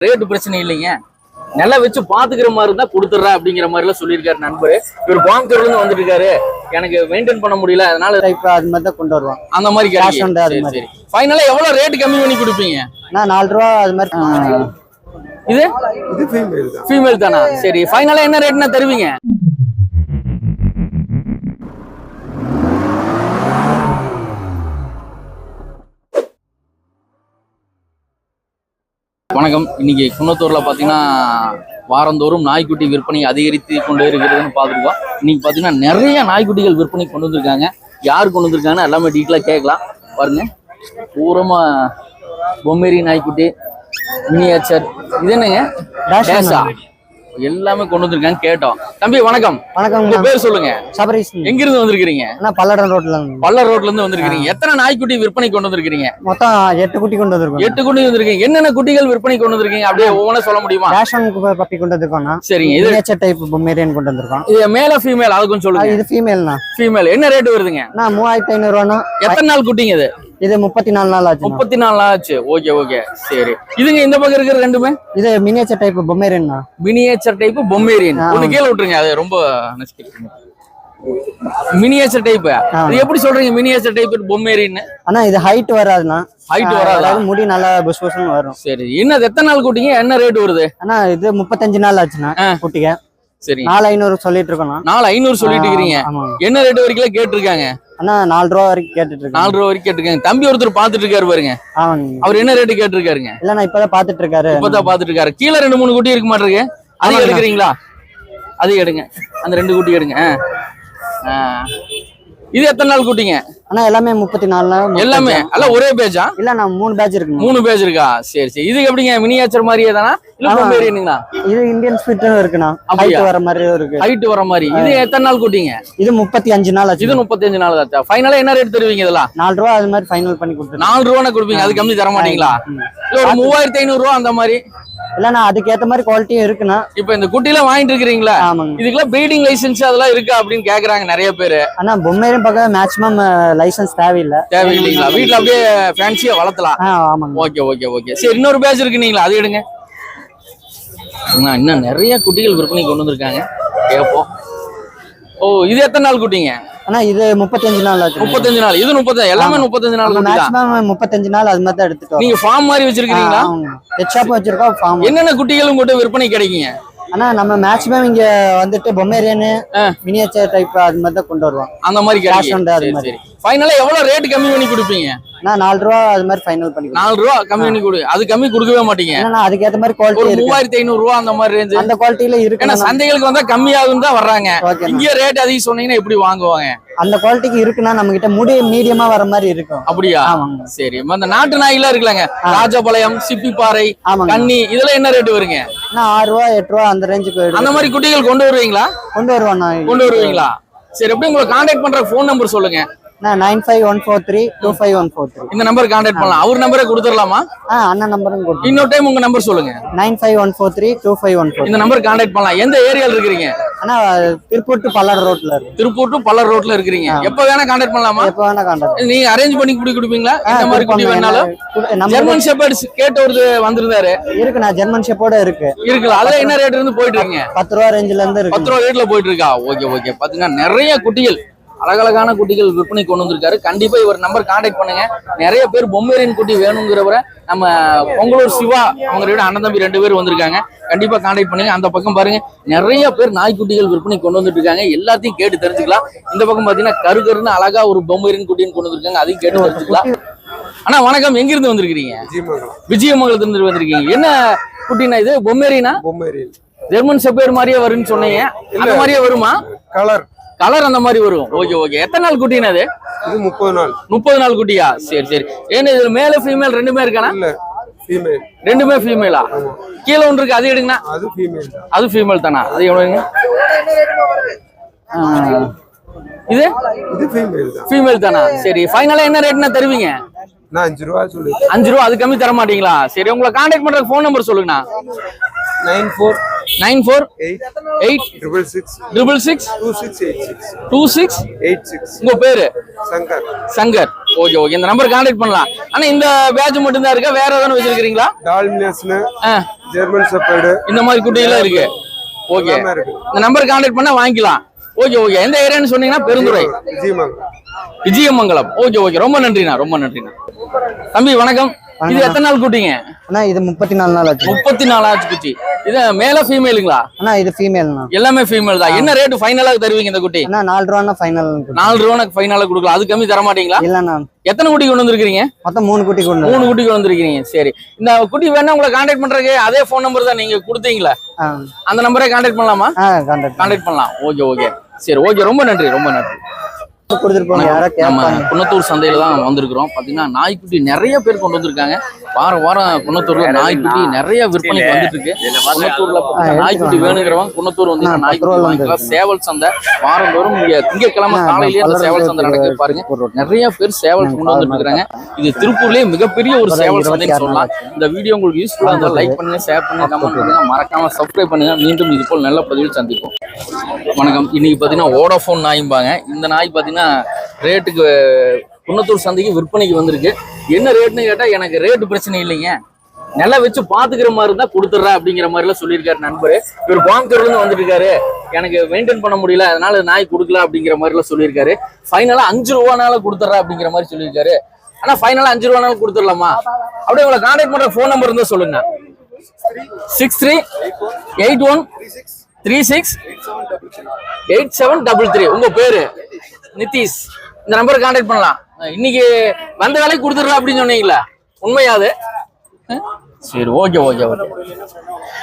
Rate பிரச்சனை இல்லைங்க. நல்லா வச்சு பாத்துக்கிற மாதிரி இருந்தா கொடுத்துட்றேன் அப்படிங்கிற மாதிரி எல்லாம் சொல்லியிருக்காரு நண்பர். இவர் கோயம்புத்தூர்ல இருந்து வந்துட்டு இருக்காரு எனக்கு மெயின்டைன் பண்ண முடியல அதனால டைப் அது மாதிரி தான் கொண்டு வருவோம் அந்த மாதிரி கிடைக்கும் on அது சரி மாதிரி. சரி. ஃபைனலா எவ்வளவு ரேட் கம்மி பண்ணி கொடுப்பீங்க? நான் நாலு ரூபா அது மாதிரி இது? இது ஃபீமேல் தான். ஃபீமேல் தானா? சரி ஃபைனலா என்ன ரேட்னா தருவீங்க? வணக்கம். இன்னைக்கு குன்னத்தூர்ல பாத்தீங்கன்னா வாரந்தோறும் நாய்க்குட்டி விற்பனை அதிகரித்து கொண்டு இருக்கிறதுன்னு பார்த்துருக்கோம். இன்னைக்கு பாத்தீங்கன்னா நிறைய நாய்க்குட்டிகள் விற்பனை கொண்டு வந்திருக்காங்க. யார் கொண்டு வந்திருக்காங்கன்னு எல்லாமே டீட்டெயிலாக கேட்கலாம். பாருங்க. பூரமா பொம்மேரி நாய்க்குட்டி மினியேச்சர் இது என்னங்க? டேஷா எல்லாமே கொண்டு வந்திருக்காங்க கேட்டோம். தம்பி வணக்கம். வணக்கம் உங்க பேர் சொல்லுங்க. சபரிஸ் எங்க இருந்து வந்திருக்கீங்க அண்ணா பல்லடம் ரோட்ல இருந்து. பல்லர் ரோட்ல இருந்து வந்திருக்கீங்க எத்தனை நாய்க்குட்டி விற்பனை கொண்டு வந்திருக்கீங்க மொத்தம் எட்டு குட்டி கொண்டு வந்திருக்கோம். எட்டு குட்டி வந்திருக்கீங்க. என்னென்ன குட்டிகள் விற்பனை கொண்டு வந்திருக்கீங்க? அப்படியே ஒவ்வொன்றா சொல்ல முடியுமா? ரேஷன் பப்பி கொண்டு வந்திருக்கோம்ண்ணா சரிங்க. இது மினியேச்சர் டைப் பொம்மேரியன் கொண்டு வந்திருக்கோம். இது மேல ஃபீமேல் அது கொஞ்சம் ஆ, சொல்லுங்க இது ஃபீமேல்ண்ணா ஃபீமேல் என்ன ரேட் வருதுங்க? அண்ணா மூவாயிரத்தி ஐநூறுவாண்ணா. எத்தனை நாள் குட்டிங்க இது? இது முப்பத்தி நாலு நாள் ஆச்சு முப்பத்தி நாலு நாள் ஆச்சு. Okay okay. சரி. இதுங்க இந்த பக்கம் இருக்கிற ரெண்டுமே? இது miniature type பொம்மேரியன்ண்ணா. Miniature type Pomeranian. ஒண்ணு கீழே விட்டுருங்க. அது ரொம்ப மினியேச்சர் டைப். இது எப்படி சொல்றீங்க? மினியேச்சர் டைப் பொம்மேரியன் அண்ணா இது ஹைட் வராதுண்ணா. ஹைட் வராதா? முடி நல்லா புஷ் புஷ்னு வரும். சரி. என்ன எத்தனை நாள் குட்டிங்க? என்ன ரேட் வருது? அண்ணா இது முப்பத்தஞ்சு நாள் ஆச்சுண்ணா. குட்டிங்க சரி. நாலு ஐநூறு சொல்லிட்டு இருக்கோண்ணா நாலு ஐநூறு சொல்லிட்டு இருக்கிறீங்க ஆமா என்ன ரேட் வரைக்கும் கேட்டிருக்காங்க? அண்ணா நாலு ரூபா வரைக்கும் கேட்டுட்டு நாலு ரூபா வரைக்கும் கேட்டிருக்காங்க. தம்பி ஒருத்தர் பாத்துட்டு இருக்காரு பாருங்க அவர் என்ன ரேட்டு கேட்டிருக்காருங்க? இல்லண்ணா இப்பதான் பாத்துட்டு இருக்காரு இப்பதான் பாத்துட்டு இருக்காரு கீழே ரெண்டு மூணு குட்டி இருக்க மாட்டிருக்கு. அது ஆமாங்க. எடுக்கிறீங்களா? அது எடுங்க. அந்த ரெண்டு குட்டி எடுங்க. ஆ. ஆ. இது எத்தனை நாள் குட்டிங்க? அண்ணா எல்லாமே முப்பத்தி நாலு நாள். எல்லாமே? அல்ல ஒரே பேஜா? இல்ல நான் மூணு பேட்ச் இருக்குங்க மூணு பேஜ் இருக்கா? சரி சரி. இது எப்படிங்க? மினியேச்சர் மாதிரியே தானா? இல்ல. பொம்பேரியனுங்களா இது இந்தியன் ஸ்பிட்டும் இருக்குண்ணா? ஹைட் வர மாதிரியும் இருக்கு. ஹைட் வர மாதிரி. இது எத்தனை நாள் குட்டிங்க? இது முப்பத்தி அஞ்சு நாள் ஆச்சு இது முப்பத்தஞ்சு நாள் ஆச்சா? ஃபைனலா என்ன ரேட் தருவீங்க இதெல்லாம்? நாலு ரூபா அது மாதிரி ஃபைனல் பண்ணி கொடுத்துருக்கேன் நாலு ரூபா கொடுப்பீங்க? அது கம்மி தர மாட்டீங்களா? ஒரு மூவாயிரத்தி ஐநூறு ரூபா அந்த மாதிரி? இல்லண்ணா அதுக்கேத்த மாதிரி குவாலிட்டியும் இருக்குண்ணா. இப்ப இந்த குட்டிலாம் வாங்கிட்டு இருக்கிறீங்களா? ஆமாங்க. இதுக்கெல்லாம் ப்ரீடிங் லைசென்ஸ் அதெல்லாம் இருக்கா அப்படின்னு கேக்குறாங்க நிறைய பேரு. அண்ணா பொம்மையும் பக்கம் மேக்ஸிமம் லைசன்ஸ் தேவையில்லை. தேவையில்லைங்களா? வீட்ல அப்படியே ஃபேன்சியா வளர்த்தலாம். ஆமாங்க. Okay okay okay. சரி இன்னொரு பேட்ச் இருக்குனீங்களா அது எடுங்க. இன்னும் நிறைய குட்டிகள் விற்பனை கொண்டு வந்திருக்காங்க. கேட்போம் ஓ இது எத்தனை நாள் குட்டிங்க? அண்ணா இது முப்பத்தஞ்சு நாள் ஆச்சு முப்பத்தஞ்சு நாள். இது முப்பத்தஞ்சு எல்லாமே. முப்பத்தஞ்சு நாள் மேக்ஸிமம் முப்பத்தஞ்சு நாள் அது மாதிரி தான் எடுத்துட்டு வரோம். நீங்க ஃபார்ம் மாதிரி வச்சிருக்கீங்களா பெட் ஷாப் வச்சிருக்கோம் ஃபார்ம் என்னென்ன குட்டிகளும் கூட விற்பனை கிடைக்குங்க? அண்ணா நம்ம மேக்ஸிமம் இங்க வந்துட்டு பொம்மேரியனு. மினியேச்சர் டைப் அது மாதிரி தான் கொண்டு வருவோம். அந்த மாதிரி கிடைக்கும் அது மாதிரி. ஃபைனலா எவ்வளவு ரேட் கம்மி பண்ணி கொடுப்பீங்க? நான் நாலு ரூபா அது மாதிரி ஃபைனல் பண்ணி. நாலு ரூபா கம்மி பண்ணி கொடு. அது கம்மி கொடுக்கவே மாட்டீங்க. ஏன்னா அதுக்கேத்த மாதிரி ஒரு குவாலிட்டி மூவாயிரத்தி ஐநூறு ரூபா அந்த மாதிரி ரேஞ்சு அந்த குவாலிட்டியில இருக்கு ஏன்னா சந்தைகளுக்கு வந்தா கம்மியாகும் தான் வர்றாங்க. இங்கே ரேட் அதிகம் சொன்னீங்கன்னா எப்படி வாங்குவாங்க? அந்த குவாலிட்டிக்கு இருக்குன்னா நம்ம கிட்ட முடி மீடியமா வர மாதிரி இருக்கும். அப்படியா? ஆமாங்க. சரி அந்த நாட்டு நாய்லாம் இருக்குல்லங்க. ராஜபாளையம் சிப்பிப்பாறை கன்னி இதெல்லாம் என்ன ரேட் வருங்க? ஆறு ரூபா எட்டு ரூபா அந்த ரேஞ்சுக்கு அந்த மாதிரி குட்டிகள் கொண்டு வருவீங்களா? கொண்டு வருவோண்ணா கொண்டு வருவீங்களா? சரி எப்படி உங்களை காண்டாக்ட் பண்ற ஃபோன் நம்பர் சொல்லுங்க. நான் nine five one four three two five one four three இந்த நம்பர் காண்டாக்ட் பண்ணலாம். அவர் நம்பரே கொடுத்துடலாமா? ஆ அண்ணன் நம்பரும் கொடுத்து இன்னொரு டைம் உங்க நம்பர் சொல்லுங்க. Nine five one four three two five one four இந்த நம்பர் காண்டாக்ட் பண்ணலாம். எந்த ஏரியால இருக்கிறீங்க? அண்ணா திருப்பூர் டு பல்லடம் ரோட்ல இருக்கு. திருப்பூர் டு பல்லர் ரோட்ல இருக்கிறீங்க. எப்ப வேணா காண்டாக்ட் பண்ணலாமா? எப்போ வேணா காண்டாக்ட் நீங்க அரேஞ்ச் பண்ணி குடி கொடுப்பீங்களா? இந்த மாதிரி வேணாலும். ஜெர்மன் ஷெப்பர்ட்ஸ் கேட்ட ஒரு வந்திருந்தாரு. இருக்குண்ணா ஜெர்மன் ஷெப்போட இருக்கு. இருக்குல்ல அதுல என்ன ரேட் இருந்து போயிட்டு இருக்கீங்க? பத்து ரூபா ரேஞ்சில இருந்து இருக்கு. பத்து ரூபா ரேட்ல போயிட்டு இருக்கா? Okay okay. பாத்தீங்கன்னா நிறைய குட்டிகள். அழகழகான குட்டிகள் விற்பனை கொண்டு வந்திருக்காரு. கண்டிப்பா இவர் நம்பர் காண்டாக்ட் பண்ணுங்க. நிறைய பேர் பொம்மேரியன் குட்டி வேணுங்கிறவரை நம்ம பொங்கலூர் சிவா அவங்க ரெண்டு அண்ணன் தம்பி ரெண்டு பேர் வந்திருக்காங்க. கண்டிப்பா காண்டாக்ட் பண்ணுங்க. அந்த பக்கம் பாருங்க. நிறைய பேர் நாய்க்குட்டிகள் விற்பனை கொண்டு வந்துட்டு இருக்காங்க. எல்லாத்தையும் கேட்டு தெரிஞ்சுக்கலாம். இந்த பக்கம் பாத்தீங்கன்னா கரு கருன்னு அழகா ஒரு பொம்மேரியன் குட்டின்னு கொண்டு வந்திருக்காங்க. அதையும் கேட்டு தெரிஞ்சுக்கலாம். அண்ணா வணக்கம். எங்க இருந்து வந்திருக்கீங்க விஜயமங்கலத்துல இருந்து வந்திருக்கீங்க. என்ன குட்டினா இது? பொம்மேரியனா பொம்மேரியல் ஜெர்மன் செப்பேர் மாதிரியே வரும்னு சொன்னீங்க. அந்த மாதிரியே வருமா? கலர் கலர் அந்த மாதிரி வரும். ஓகே ஓகே எத்தனை நாள் குட்டினா அது இது முப்பது நாள். முப்பது நாள் குட்டியா? சரி சரி. ஏன்னா இதுல மேல ஃபீமேல் ரெண்டுமே இருக்கானா? ஃபீமேல் ரெண்டுமே ஃபீமேலா கீழே ஒன்று இருக்கு அது எடுங்கண்ணா. அது ஃபீமேல் அது ஃபீமேல் தானா? அது எவ்வளோங்க இது? இது ஃபீமேல் தான். ஃபீமேல் தானா? சரி ஃபைனலா என்ன ரேட்னா தருவீங்க? நான் அஞ்சு ரூபா சொல்லி அஞ்சு ரூபா அது கம்மி தர மாட்டீங்களா? சரி உங்களை காண்டாக்ட் பண்ற ஃபோன் நம்பர் சொல்லுங்கண்ணா. Nine four nine four eight triple six triple six two six eight six two six eight six உங்க பேரு? சங்கர். சங்கர். ஓகே ஓகே இந்த நம்பர் கான்டாக்ட் பண்ணலாம். ஆனா இந்த பேட்ச் மட்டும் தான் இருக்கா? வேற ஏதாவது வச்சிருக்கீங்களா டால்மினஸ்னு ஆ, ஜெர்மன் செப்பர்டு இந்த மாதிரி குட்டியெல்லாம் இருக்கு. ஓகே இந்த நம்பர் கான்டாக்ட் பண்ணா வாங்கிக்கலாம். ஓகே ஓகே எந்த ஏரியான்னு சொன்னீங்கன்னா பெருந்துறை. விஜயமங்கலம். விஜயமங்கலம். ஓகே ஓகே ரொம்ப நன்றிண்ணா ரொம்ப நன்றிண்ணா. தம்பி வணக்கம். இது எத்தனை நாள் குட்டிங்க? அண்ணா இது முப்பத்தி நாலு நாள் ஆச்சு. முப்பத்தி நாலு ஆச்சு குட்டி. இது மேல ஃபீமேலுங்களா அண்ணா இது ஃபீமேல்ண்ணா எல்லாமே ஃபீமேல் தான். என்ன ரேட் ஃபைனலாக தருவீங்க இந்த குட்டி? அண்ணா நாலு ரூபாண்ணா ஃபைனல் நாலு ரூபாய்க்கு ஃபைனலாக கொடுக்கலாம். அது கம்மி தர மாட்டீங்களா? இல்லைண்ணா எத்தனை குட்டி கொண்டு வந்திருக்கீங்க மொத்தம் மூணு குட்டி கொண்டு மூணு குட்டி கொண்டு வந்திருக்கீங்க சரி. இந்த குட்டி வேணா உங்களை கான்டாக்ட் பண்றதுக்கு அதே ஃபோன் நம்பர் தான் நீங்க கொடுத்தீங்களா. அந்த நம்பரே கான்டாக்ட் பண்ணலாமா? கான்டாக்ட் பண்ணலாம். Okay okay. சரி ஓகே. ரொம்ப நன்றி ரொம்ப நன்றி. கொடுத்துருப்போம் யாரா குன்னத்தூர் சந்தையில தான் வந்திருக்கிறோம். பாத்தீங்கன்னா நாய்க்குட்டி நிறைய பேர் கொண்டு வந்திருக்காங்க. வாரம் வாரம் குன்னத்தூர்ல நாய்க்குட்டி நிறைய விற்பனைக்கு வந்துட்டு இருக்கு குன்னத்தூர்ல பாத்தீங்கன்னா நாய்க்குட்டி வேணுங்கிறவங்க குன்னத்தூர் வந்து நாய்க்குட்டி வாங்கிக்கலாம் சேவல் சந்தை வாரந்தோறும் இங்க திங்கட்கிழமை காலையிலேயே அந்த சேவல் சந்தை நடக்குது பாருங்க. நிறைய பேர் சேவல் கொண்டு வந்துட்டு இருக்காங்க இது திருப்பூர்லயே மிகப்பெரிய ஒரு சேவல் சந்தைன்னு சொல்லலாம். இந்த வீடியோ உங்களுக்கு யூஸ்ஃபுல்லா இருந்தால் லைக் பண்ணுங்க ஷேர் பண்ணுங்க கமெண்ட் பண்ணுங்க. மறக்காம சப்ஸ்கிரைப் பண்ணுங்க. மீண்டும் இது போல் நல்ல பதிவில் சந்திப்போம். வணக்கம். இன்னைக்கு பார்த்தீங்கன்னா ஓடோஃபோன் நாயும்பாங்க. இந்த நாய் பார்த்தீங்கன்னா ரேட்டுக்கு குன்னத்தூர் சந்தைக்கு விற்பனைக்கு வந்திருக்கு. என்ன ரேட்னு கேட்டால் எனக்கு ரேட்டு பிரச்சனை இல்லைங்க. நல்லா வச்சு பாத்துக்கிற மாதிரி இருந்தா கொடுத்துட்றா அப்படிங்கிற மாதிரி எல்லாம் சொல்லியிருக்காரு நண்பர். இவர் கோயம்புத்தூர்ல இருந்து எனக்கு மெயின்டைன் பண்ண முடியல அதனால நாய் கொடுக்கல அப்படிங்கிற மாதிரி எல்லாம் சொல்லியிருக்காரு ஃபைனலா அஞ்சு ரூபானால கொடுத்துட்றா அப்படிங்கிற மாதிரி சொல்லியிருக்காரு. ஆனா ஃபைனலா அஞ்சு ரூபானாலும் கொடுத்துடலாமா? அப்படியே உங்களை கான்டாக்ட் பண்ற ஃபோன் நம்பர் இருந்தா சொல்லுங்க. Six three eight one three six eight seven double three உங்க பேரு? நிதிஷ். இந்த நம்பருக்கு கான்டாக்ட் பண்ணலாம். இன்னைக்கு வந்த வேலைக்கு கொடுத்துட்றேன் அப்படின்னு சொன்னீங்களா உண்மையா அது? சரி ஓகே ஓகே ஓகே